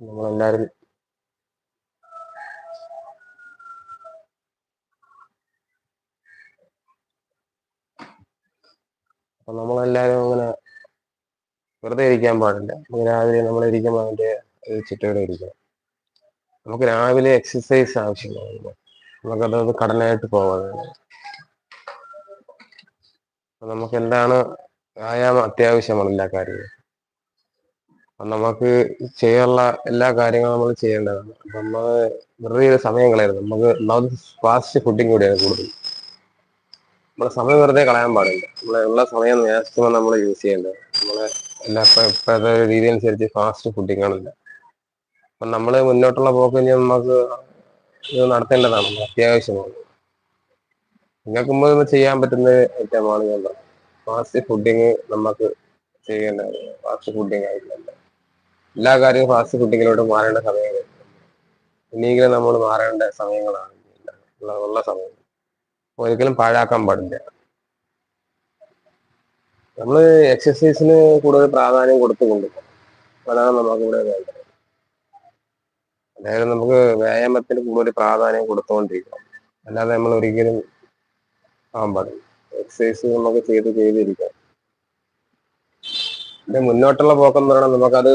നമ്മളെല്ലാരും അപ്പൊ നമ്മളെല്ലാരും അങ്ങനെ വെറുതെ ഇരിക്കാൻ പാടില്ല. നമുക്ക് രാവിലെ നമ്മൾ ഇരിക്കുമ്പോൾ അതിന്റെ ഒരു ചിട്ടയോടെ ഇരിക്കണം. നമുക്ക് രാവിലെ എക്സസൈസ് ആവശ്യമാണ് നമുക്കത് കടനായിട്ട് പോകാതെ പോവാനാണ് നമുക്ക് എന്താണ് വ്യായാമം അത്യാവശ്യമാണ് എല്ലാ നമുക്ക് ചെയ്യാനുള്ള എല്ലാ കാര്യങ്ങളും നമ്മൾ ചെയ്യേണ്ടതാണ്. നമ്മൾ വെറുതെ സമയം കളയരുത്. നമുക്ക് ഒന്നാമത് ഫാസ്റ്റ് ഫുഡിങ് കൂടിയാണ് കൂടുതൽ. നമ്മുടെ സമയം വെറുതെ കളയാൻ പാടില്ല. നമ്മളെ ഉള്ള സമയം മാക്സിമം നമ്മൾ യൂസ് ചെയ്യേണ്ടത്. നമ്മളെ എല്ലാ ഇപ്പൊ ഇപ്പോഴത്തെ ഒരു രീതി അനുസരിച്ച് ഫാസ്റ്റ് ഫുഡിങ് ആണല്ലോ. അപ്പൊ നമ്മൾ മുന്നോട്ടുള്ള പോക്ക് ഇനി നമുക്ക് ഇത് നടത്തേണ്ടതാണ്. അത്യാവശ്യമാണ്. നിങ്ങൾക്ക് മുമ്പ് ചെയ്യാൻ പറ്റുന്ന ഐറ്റമാണ് ഞാൻ പറഞ്ഞത്. ഫാസ്റ്റ് ഫുഡിങ് നമുക്ക് ചെയ്യേണ്ടത്. ഫാസ്റ്റ് ഫുഡിങ് ആയിട്ടില്ല എല്ലാ കാര്യവും ഫാസ്റ്റ് ഫുഡിങ്ങിലോട്ട് മാറേണ്ട സമയങ്ങൾ. ഇനിയെങ്കിലും നമ്മൾ മാറേണ്ട സമയങ്ങളാണ് ഉള്ള- സമയം. ഒരിക്കലും പാഴാക്കാൻ പാടില്ല. നമ്മൾ എക്സസൈസിന് കൂടുതൽ പ്രാധാന്യം കൊടുത്തുകൊണ്ട് അതാണ് നമുക്ക് ഇവിടെ വേണ്ടത്. അതായത് നമുക്ക് വ്യായാമത്തിന് കൂടുതൽ പ്രാധാന്യം കൊടുത്തുകൊണ്ടിരിക്കണം അല്ലാതെ നമ്മൾ ഒരിക്കലും ആവാൻ പാടില്ല. എക്സസൈസ് നമുക്ക് ചെയ്ത് ചെയ്തിരിക്കാം. പിന്നെ മുന്നോട്ടുള്ള പോക്കെന്ന് പറഞ്ഞാൽ നമുക്കത്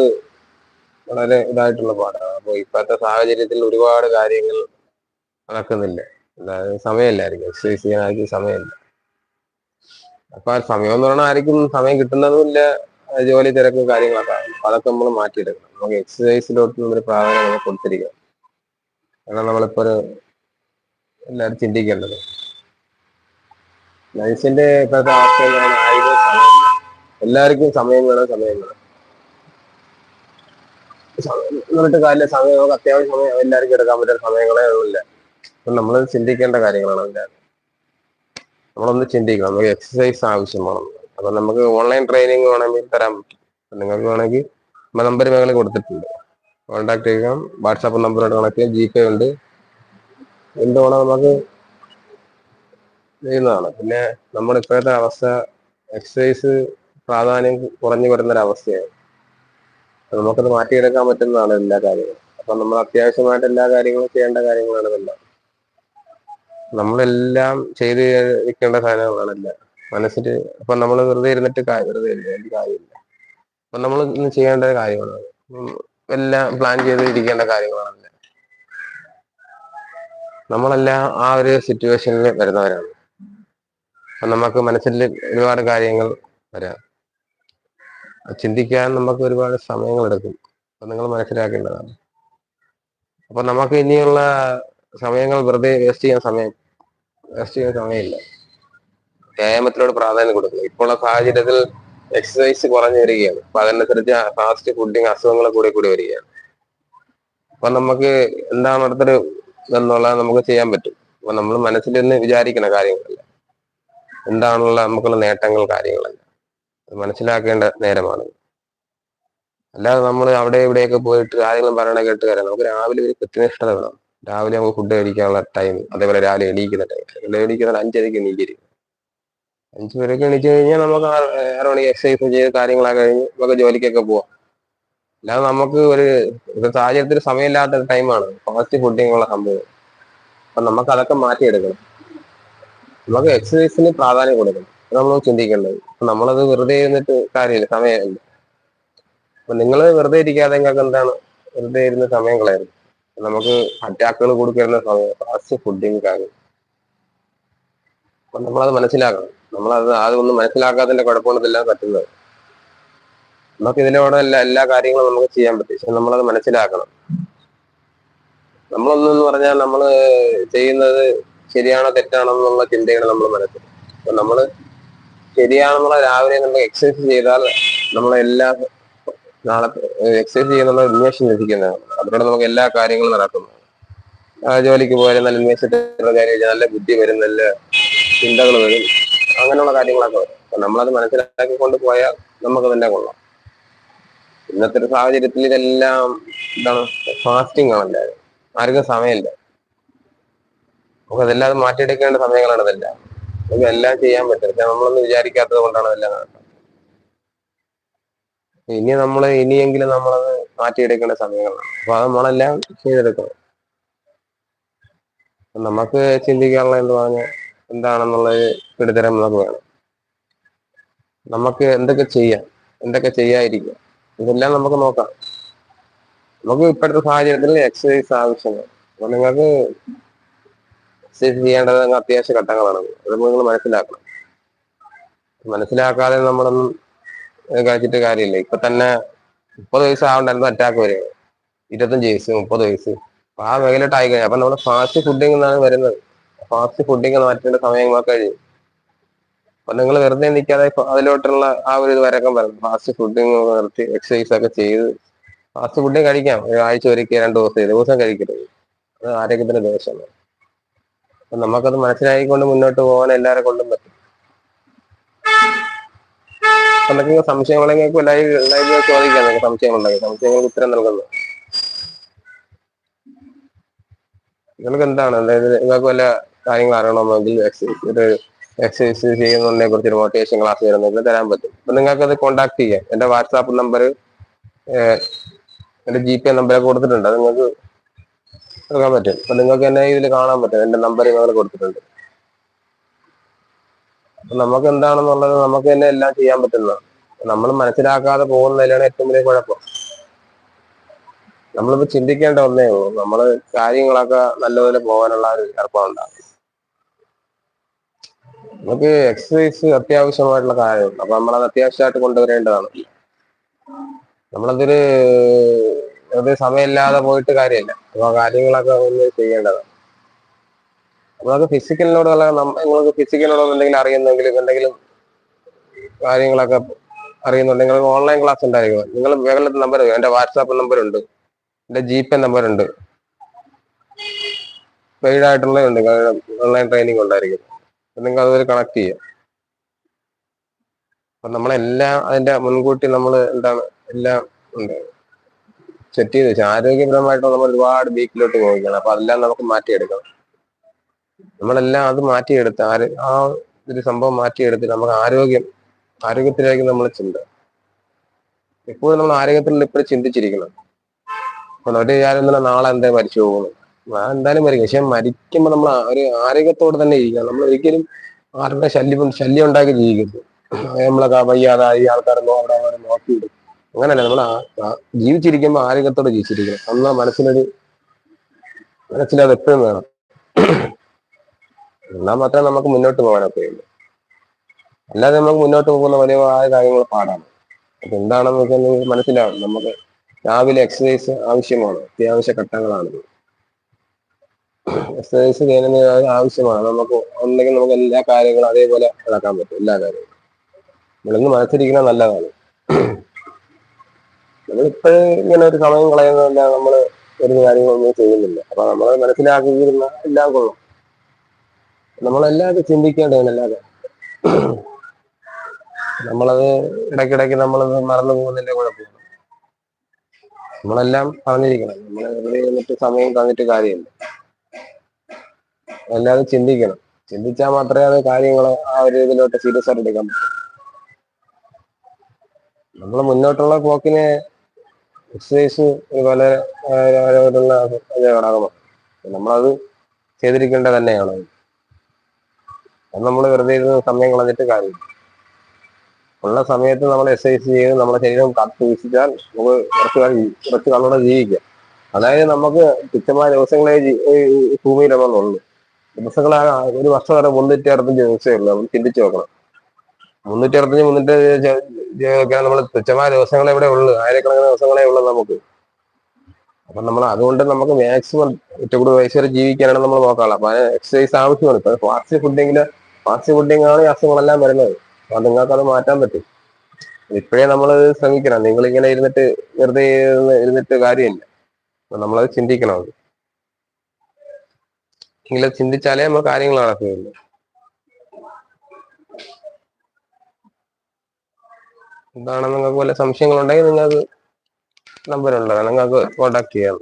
വളരെ ഇതായിട്ടുള്ള പാടാണ് അപ്പൊ ഇപ്പോഴത്തെ സാഹചര്യത്തിൽ ഒരുപാട് കാര്യങ്ങൾ നടക്കുന്നില്ല. അതായത് സമയമില്ലായിരിക്കും. എക്സസൈസ് ആർക്കും സമയമില്ല. അപ്പൊ ആ സമയം എന്ന് പറഞ്ഞാൽ ആർക്കും സമയം കിട്ടുന്നതുമില്ല. ജോലി തിരക്കും കാര്യങ്ങളൊക്കെ. അപ്പൊ അതൊക്കെ നമ്മൾ മാറ്റിയെടുക്കണം. നമുക്ക് എക്സസൈസിലോട്ട് ഒരു പ്രാധാന്യം നമ്മൾ കൊടുത്തിരിക്കണം. അതാണ് നമ്മളിപ്പോ ഒരു എല്ലാവരും ചിന്തിക്കേണ്ടത്. മനുഷ്യന്റെ ഇപ്പോഴത്തെ അവസ്ഥ എന്ന് പറഞ്ഞാൽ ആയിരം സമയം. എല്ലാവർക്കും സമയം വേണം സമയം വേണം. എന്നിട്ട് കാലിലെ സമയം നമുക്ക് അത്യാവശ്യം സമയം എല്ലാവർക്കും എടുക്കാൻ പറ്റുന്ന സമയങ്ങളേ അപ്പൊ നമ്മൾ ചിന്തിക്കേണ്ട കാര്യങ്ങളാണ് എല്ലാവരും നമ്മളൊന്ന് ചിന്തിക്കണം. നമുക്ക് എക്സസൈസ് ആവശ്യമാണ് അപ്പൊ നമുക്ക് ഓൺലൈൻ ട്രെയിനിങ് വേണമെങ്കിൽ തരാൻ പറ്റും. നിങ്ങൾക്ക് വേണമെങ്കിൽ നമ്പർ മേഖല കൊടുത്തിട്ടുണ്ട്. കോൺടാക്ട് ചെയ്യാം. വാട്സാപ്പ് നമ്പറോട് കണക്ട് ചെയ്യാം. ജി പേ ഉണ്ട്. എന്ത് വേണം നമുക്ക് ചെയ്യുന്നതാണ്. പിന്നെ നമ്മുടെ ഇപ്പോഴത്തെ അവസ്ഥ എക്സസൈസ് പ്രാധാന്യം കുറഞ്ഞു വരുന്ന അവസ്ഥയാണ് നമുക്കത് മാറ്റിയെടുക്കാൻ പറ്റുന്നതാണ് എല്ലാ കാര്യങ്ങളും. അപ്പൊ നമ്മൾ അത്യാവശ്യമായിട്ട് എല്ലാ കാര്യങ്ങളും ചെയ്യേണ്ട കാര്യങ്ങളാണ് ഇതെല്ലാം. നമ്മളെല്ലാം ചെയ്ത് വെക്കേണ്ട സാധനങ്ങളാണല്ല മനസ്സിൽ അപ്പൊ നമ്മൾ വെറുതെ ഇരുന്നിട്ട് കാ- വെറുതെ കാര്യമില്ല. അപ്പൊ നമ്മൾ ഇന്ന് ചെയ്യേണ്ട കാര്യമാണ് എല്ലാം പ്ലാൻ ചെയ്ത് ഇരിക്കേണ്ട കാര്യങ്ങളാണല്ല നമ്മളെല്ലാം ആ ഒരു സിറ്റുവേഷനിൽ വരുന്നവരാണ്. അപ്പൊ നമുക്ക് മനസ്സിൽ ഒരുപാട് കാര്യങ്ങൾ വരാം. ചിന്തിക്കാൻ നമുക്ക് ഒരുപാട് സമയങ്ങൾ എടുക്കും. അപ്പൊ നിങ്ങൾ മനസ്സിലാക്കേണ്ടതാണ്. അപ്പൊ നമുക്ക് ഇനിയുള്ള സമയങ്ങൾ വെറുതെ വേസ്റ്റ് ചെയ്യാൻ സമയം വേസ്റ്റ് ചെയ്യാൻ സമയമില്ല. വ്യായാമത്തിനോട് പ്രാധാന്യം കൊടുക്കുക ഇപ്പോഴുള്ള സാഹചര്യത്തിൽ എക്സസൈസ് കുറഞ്ഞു വരികയാണ്. അപ്പൊ അതിനനുസരിച്ച് ഫാസ്റ്റ് ഫുഡിങ് അസുഖങ്ങൾ കൂടി കൂടി വരികയാണ്. അപ്പൊ നമുക്ക് എന്താണ് അടുത്തൊരു ഇതെന്നുള്ളത് നമുക്ക് ചെയ്യാൻ പറ്റും. അപ്പൊ നമ്മൾ മനസ്സിലൊന്ന് വിചാരിക്കുന്ന കാര്യങ്ങളല്ല. എന്താണുള്ള നമുക്കുള്ള നേട്ടങ്ങൾ കാര്യങ്ങളല്ല. മനസ്സിലാക്കേണ്ട നേരമാണ്. അല്ലാതെ നമ്മൾ അവിടെ ഇവിടെയൊക്കെ പോയിട്ട് ആരെങ്കിലും പറയണ കേട്ട് കാര്യം നമുക്ക് രാവിലെ ഒരു കൃത്യനിഷ്ഠത വേണം. രാവിലെ നമുക്ക് ഫുഡ് കഴിക്കാനുള്ള ടൈം അതേപോലെ രാവിലെ എണീക്കുന്ന ടൈം എണീക്കുന്ന അഞ്ചരയ്ക്ക് എണീറ്റിരിക്കും. അഞ്ചു പേരൊക്കെ എണീച്ചു കഴിഞ്ഞാൽ നമുക്ക് ആറ് മണിക്ക് എക്സസൈസ് ചെയ്ത് കാര്യങ്ങളൊക്കെ കഴിഞ്ഞ് നമുക്ക് ജോലിക്കൊക്കെ പോവാം. അല്ലാതെ നമുക്ക് ഒരു സാഹചര്യത്തിൽ സമയമില്ലാത്ത ഒരു ടൈമാണ് ഫാസ്റ്റ് ഫുഡിങ്ങുള്ള സംഭവം. അപ്പൊ നമുക്ക് അതൊക്കെ മാറ്റിയെടുക്കണം. നമുക്ക് എക്സസൈസിന് പ്രാധാന്യം കൊടുക്കണം. നമ്മൾ ചിന്തിക്കേണ്ടത്. നമ്മളത് വെറുതെ ഇരുന്നിട്ട് കാര്യമില്ല സമയമില്ല. അപ്പൊ നിങ്ങൾ വെറുതെ ഇരിക്കാതെ നിങ്ങൾക്ക് എന്താണ്? വെറുതെ ഇരുന്ന സമയങ്ങളായിരുന്നു നമുക്ക് അറ്റാക്കുകൾ കൊടുക്കുന്ന സമയം ഫാസ്റ്റ് ഫുഡിങ് കാര്യം അപ്പൊ നമ്മളത് മനസ്സിലാക്കണം. നമ്മളത് അതൊന്നും മനസ്സിലാക്കാത്തതിന്റെ കുഴപ്പമാണ് ഇതെല്ലാം പറ്റുന്നത്. നമുക്ക് ഇതിലൂടെ എല്ലാ എല്ലാ കാര്യങ്ങളും നമുക്ക് ചെയ്യാൻ പറ്റും. പക്ഷെ നമ്മളത് മനസ്സിലാക്കണം. നമ്മളൊന്നെന്ന് പറഞ്ഞാൽ നമ്മൾ ചെയ്യുന്നത് ശരിയാണോ തെറ്റാണോ എന്നുള്ള ചിന്തയാണ് നമ്മൾ മനസ്സിൽ അപ്പൊ നമ്മൾ ശരിയാണെന്നുള്ള രാവിലെ നമ്മൾ എക്സസൈസ് ചെയ്താൽ നമ്മളെല്ലാ നാളെ എക്സസൈസ് ചെയ്യുന്നുള്ള ഉന്മേഷം ലഭിക്കുന്നതാണ് അതിലൂടെ നമുക്ക് എല്ലാ കാര്യങ്ങളും നടക്കുന്നതാണ് ആ, ജോലിക്ക് പോയാലും നല്ല ഉന്മേഷത്തിലുള്ള കാര്യം നല്ല ബുദ്ധി വരും നല്ല ചിന്തകൾ വരും. അങ്ങനെയുള്ള കാര്യങ്ങളൊക്കെ വരും. നമ്മളത് മനസ്സിലാക്കിക്കൊണ്ട് പോയാൽ നമുക്ക് തന്നെ കൊള്ളാം. ഇന്നത്തെ ഒരു സാഹചര്യത്തിൽ ഇതെല്ലാം എന്താണ് ഫാസ്റ്റിംഗ് ആണല്ലേ ആർക്കും സമയമില്ല. നമുക്ക് അതെല്ലാം മാറ്റിയെടുക്കേണ്ട സമയങ്ങളാണ് ഇതെല്ലാം നമുക്ക് എല്ലാം ചെയ്യാൻ പറ്റും. നമ്മളൊന്നും വിചാരിക്കാത്തത് കൊണ്ടാണ് എല്ലാം നടക്കുന്നത്. ഇനി നമ്മൾ ഇനിയെങ്കിലും നമ്മളത് മാറ്റിയെടുക്കേണ്ട സമയങ്ങളാണ്. അപ്പൊ അത് നമ്മളെല്ലാം ചെയ്തെടുക്കണം. നമുക്ക് ചിന്തിക്കാനുള്ള എന്ന് പറഞ്ഞ എന്താണെന്നുള്ള പിടിത്തരം നമുക്ക് വേണം. നമുക്ക് എന്തൊക്കെ ചെയ്യാം എന്തൊക്കെ ചെയ്യാതിരിക്കാം ഇതെല്ലാം നമുക്ക് നോക്കാം. നമുക്ക് ഇപ്പോഴത്തെ സാഹചര്യത്തിൽ എക്സസൈസ് ആവശ്യമാണ്. അപ്പൊ നിങ്ങൾക്ക് എക്സസൈസ് ചെയ്യേണ്ടത് അങ്ങ് അത്യാവശ്യ ഘട്ടങ്ങളാണ്. അത് നിങ്ങൾ മനസ്സിലാക്കണം. മനസ്സിലാക്കാതെ നമ്മളൊന്നും കഴിച്ചിട്ട് കാര്യമില്ല. ഇപ്പൊ തന്നെ മുപ്പത് വയസ്സ് ആവണ്ടായിരുന്നു അറ്റാക്ക് വരിക ഇരുപത്തഞ്ച് വയസ്സ് മുപ്പത് വയസ്സ്. അപ്പൊ ആ മേഖലയിട്ട് ആയി കഴിഞ്ഞു അപ്പൊ നമ്മൾ ഫാസ്റ്റ് ഫുഡിങ് എന്നാണ് വരുന്നത്. ഫാസ്റ്റ് ഫുഡിങ് മാറ്റേണ്ട സമയങ്ങളൊക്കെ കഴിയും. അപ്പൊ നിങ്ങൾ വെറുതെ നിൽക്കാതെ അതിലോട്ടുള്ള ആ ഒരു ഇത് വരക്കം വരണം ഫാസ്റ്റ് ഫുഡിങ് നിർത്തി എക്സസൈസ് ഒക്കെ ചെയ്ത് ഫാസ്റ്റ് ഫുഡിങ് കഴിക്കാം. ഒരാഴ്ച ഒരിക്കൽ രണ്ട് ദിവസം ദിവസം കഴിക്കരുത്. അത് ആരോഗ്യത്തിന് ദോഷമാണ്. നമുക്കത് മനസ്സിലായിക്കൊണ്ട് മുന്നോട്ട് പോകാൻ എല്ലാവരെ കൊണ്ടും പറ്റും. എന്തെങ്കിലും നിങ്ങൾക്ക് സംശയങ്ങളുണ്ടെങ്കിൽ ലൈവ് ലൈവ് ചോദിക്കാം നിങ്ങൾക്ക് സംശയങ്ങളുണ്ടെങ്കിൽ സംശയങ്ങൾക്ക് ഉത്തരം നൽകുന്നു. നിങ്ങൾക്ക് എന്താണ്? അതായത് നിങ്ങൾക്ക് വല്ല കാര്യങ്ങൾ അറിയണമെങ്കിൽ ഒരു എക്സസൈസ് ചെയ്യുന്നതിനെ കുറിച്ച് ഒരു മോട്ടിവേഷൻ ക്ലാസ് തരുന്നെങ്കിൽ തരാൻ പറ്റും. അപ്പൊ നിങ്ങൾക്ക് അത് കോൺടാക്ട് ചെയ്യാം. എന്റെ വാട്സാപ്പ് നമ്പർ എന്റെ ജി പേ നമ്പർ കൊടുത്തിട്ടുണ്ട്. നിങ്ങൾക്ക് എടുക്കാൻ പറ്റും. അപ്പൊ നിങ്ങൾക്ക് എന്നെ ഇതിൽ കാണാൻ പറ്റും. എന്റെ നമ്പർ നിങ്ങൾ കൊടുത്തിട്ടുണ്ട്. നമുക്ക് എന്താണെന്നുള്ളത് നമുക്ക് തന്നെ എല്ലാം ചെയ്യാൻ പറ്റുന്ന നമ്മൾ മനസ്സിലാക്കാതെ പോകുന്നതിലാണ് ഏറ്റവും വലിയ കുഴപ്പം. നമ്മളിപ്പോ ചിന്തിക്കേണ്ട ഒന്നേ ഉള്ളൂ. നമ്മൾ കാര്യങ്ങളൊക്കെ നല്ലപോലെ പോകാനുള്ള ഒരു ഏർപ്പാട് ഉണ്ടാകും നമുക്ക് എക്സസൈസ് അത്യാവശ്യമായിട്ടുള്ള കാര്യമാണ് അപ്പൊ നമ്മളത് അത്യാവശ്യമായിട്ട് കൊണ്ടുവരേണ്ടതാണ്. നമ്മളതൊരു അത് സമയമില്ലാതെ പോയിട്ട് കാര്യമില്ല. അപ്പൊ കാര്യങ്ങളൊക്കെ ഒന്ന് ചെയ്യേണ്ടതാണ്. നമ്മൾക്ക് ഫിസിക്കലിനോട് ഫിസിക്കലിനോടുള്ള നിങ്ങൾക്ക് ഫിസിക്കലിനോട് എന്തെങ്കിലും അറിയുന്നെങ്കിൽ എന്തെങ്കിലും കാര്യങ്ങളൊക്കെ അറിയുന്നുണ്ടെങ്കിൽ ഓൺലൈൻ ക്ലാസ് ഉണ്ടായിരിക്കും നിങ്ങൾ വേഗത്തിൽ നമ്പർ എന്റെ വാട്സാപ്പ് നമ്പർ ഉണ്ട്. എന്റെ ജി പേ നമ്പർ ഉണ്ട്. പെയ്ഡ് ആയിട്ടുള്ള ഉണ്ട് ഓൺലൈൻ ട്രെയിനിങ് ഉണ്ടായിരിക്കും. നിങ്ങൾ അതിൽ കണക്ട് ചെയ്യാം. അപ്പൊ നമ്മളെല്ലാം അതിന്റെ മുൻകൂട്ടി നമ്മൾ എന്താണ് എല്ലാം ഉണ്ട്. സെറ്റ് ചെയ്ത് വെച്ചാൽ ആരോഗ്യപരമായിട്ട് നമ്മൾ ഒരുപാട് വീക്കിലോട്ട് പോവുകയാണ്. അപ്പൊ അതെല്ലാം നമുക്ക് മാറ്റിയെടുക്കണം. നമ്മളെല്ലാം അത് മാറ്റിയെടുത്ത് ആര് ആ ഒരു സംഭവം മാറ്റിയെടുത്ത് നമുക്ക് ആരോഗ്യം ആരോഗ്യത്തിലേക്ക് നമ്മൾ ചിന്ത. എപ്പോഴും നമ്മൾ ആരോഗ്യത്തിൽ ഇപ്പോഴും ചിന്തിച്ചിരിക്കണം. അപ്പൊ ഒരു കാര്യം തന്നെ നാളെ എന്താ മരിച്ചു പോകുന്നു. എന്തായാലും മരിക്കും. പക്ഷെ മരിക്കുമ്പോൾ നമ്മൾ ഒരു ആരോഗ്യത്തോടെ തന്നെ ഇരിക്കണം. നമ്മൾ ഒരിക്കലും ആരുടെ ശല്യം ശല്യം ഉണ്ടാക്കി ജീവിക്കരുത്. നമ്മളൊക്കെ വയ്യാതായി ആൾക്കാരെ അവിടെ നോക്കിയിടും. അങ്ങനല്ല നമ്മൾ ജീവിച്ചിരിക്കുമ്പോൾ ആരോഗ്യത്തോടെ ജീവിച്ചിരിക്കണം. അന്ന് മനസ്സിനൊരു മനസ്സിലത് എപ്പോഴും വേണം. എന്നാൽ മാത്രമേ നമുക്ക് മുന്നോട്ട് പോകാനൊക്കെ ഉള്ളൂ അല്ലാതെ നമുക്ക് മുന്നോട്ട് പോകുന്ന വലിയ കാര്യങ്ങൾ പാടാണ്. അപ്പൊ എന്താണെന്ന് വെച്ചാൽ മനസ്സിലാവും നമുക്ക് രാവിലെ എക്സസൈസ് ആവശ്യമാണ്. അത്യാവശ്യ ഘട്ടങ്ങളാണ് എക്സസൈസ് ചെയ്യുന്നത് ആവശ്യമാണ്. നമുക്ക് ഉണ്ടെങ്കിൽ നമുക്ക് എല്ലാ കാര്യങ്ങളും അതേപോലെ നടക്കാൻ പറ്റും. എല്ലാ കാര്യങ്ങളും. നമ്മളിന്ന് മനസ്സിരിക്കുന്നത് നല്ലതാണ്. നമ്മളിപ്പോഴും ഇങ്ങനെ ഒരു സമയം കളയുന്നതല്ല നമ്മൾ ഒരു കാര്യങ്ങളൊന്നും ചെയ്യുന്നില്ല. അപ്പൊ നമ്മൾ മനസ്സിലാക്കിയിരുന്ന എല്ലാം കൊള്ളും. നമ്മളെല്ലാവരും ചിന്തിക്കേണ്ടതാണ് അല്ലാതെ. നമ്മളത് ഇടയ്ക്കിടയ്ക്ക് നമ്മളത് മറന്നു പോകുന്നതിന്റെ കുഴപ്പമില്ല. നമ്മളെല്ലാം പറഞ്ഞിരിക്കണം. നമ്മൾ എവിടെ നിന്നിട്ട് സമയം തന്നിട്ട് കാര്യമില്ല. എല്ലാവരും ചിന്തിക്കണം. ചിന്തിച്ചാൽ മാത്രമേ അത് കാര്യങ്ങൾ ആ ഒരു ഇതിലോട്ട് സീരിയസ് ആയിട്ട് എടുക്കാൻ പറ്റൂ. നമ്മൾ മുന്നോട്ടുള്ള പോക്കിന് എക്സസൈസ് വളരെ ആരോഗ്യമുള്ള ഘടകമാണ് നമ്മളത് ചെയ്തിരിക്കേണ്ടത് തന്നെയാണ്? അത് നമ്മൾ വെറുതെ ഇരുന്ന് സമയം കളഞ്ഞിട്ട് കാര്യമില്ല. ഉള്ള സമയത്ത് നമ്മൾ എക്സസൈസ് ചെയ്ത് നമ്മുടെ ശരീരം കാത്തു വീക്ഷിച്ചാൽ നമുക്ക് കുറച്ച് കുറച്ച് കാലോടെ ജീവിക്കാം. അതായത് നമുക്ക് തുച്ഛമായ ദിവസങ്ങളെ ഭൂമിയിലുള്ളൂ ഈ ഭൂമിയിൽ നമ്മളുള്ളൂ ദിവസങ്ങളെ ഒരു വർഷം വരെ മുന്നൂറ്റി അറുപത്തഞ്ച് ദിവസമേ ഉള്ളൂ. നമ്മൾ ചിന്തിച്ചു നോക്കണം. മുന്നൂറ്റി അറുപത്തഞ്ച് മുന്നൂറ്റി നമ്മൾ തുച്ഛമായ ദിവസങ്ങളെ ഇവിടെ ഉള്ളു. ആയിരക്കണക്കിന് ദിവസങ്ങളെ ഉള്ളു നമുക്ക്. അപ്പൊ നമ്മൾ അതുകൊണ്ട് നമുക്ക് മാക്സിമം ഏറ്റവും കൂടുതൽ വയസ്സ് വരെ ജീവിക്കാനാണ് നമ്മൾ നോക്കാനുള്ളത്. അപ്പൊ അതിന് എക്സസൈസ് ആവശ്യമാണ്. ഇപ്പൊ ഫാസ്റ്റ് ഫുഡിങ്ങിൽ ഫാസ്റ്റ് ഫുഡിങ് ആണ് ഈ അസുഖങ്ങളെല്ലാം വരുന്നത്. അപ്പൊ നിങ്ങൾക്ക് അത് മാറ്റാൻ പറ്റും. ഇപ്പോഴേ നമ്മൾ ശ്രമിക്കണം. നിങ്ങൾ ഇങ്ങനെ ഇരുന്നിട്ട് വെറുതെ ഇരുന്ന് ഇരുന്നിട്ട് കാര്യമില്ല. അപ്പൊ നമ്മളത് ചിന്തിക്കണം. അത് എങ്കിൽ ചിന്തിച്ചാലേ നമ്മൾ കാര്യങ്ങൾ നടക്കുകയുള്ളൂ. എന്താണ് നിങ്ങൾക്ക് വല്ല സംശയങ്ങളുണ്ടെങ്കിൽ നിങ്ങൾക്ക് ഉള്ളതാണ് നിങ്ങൾക്ക് കോൺടാക്ട് ചെയ്യാം.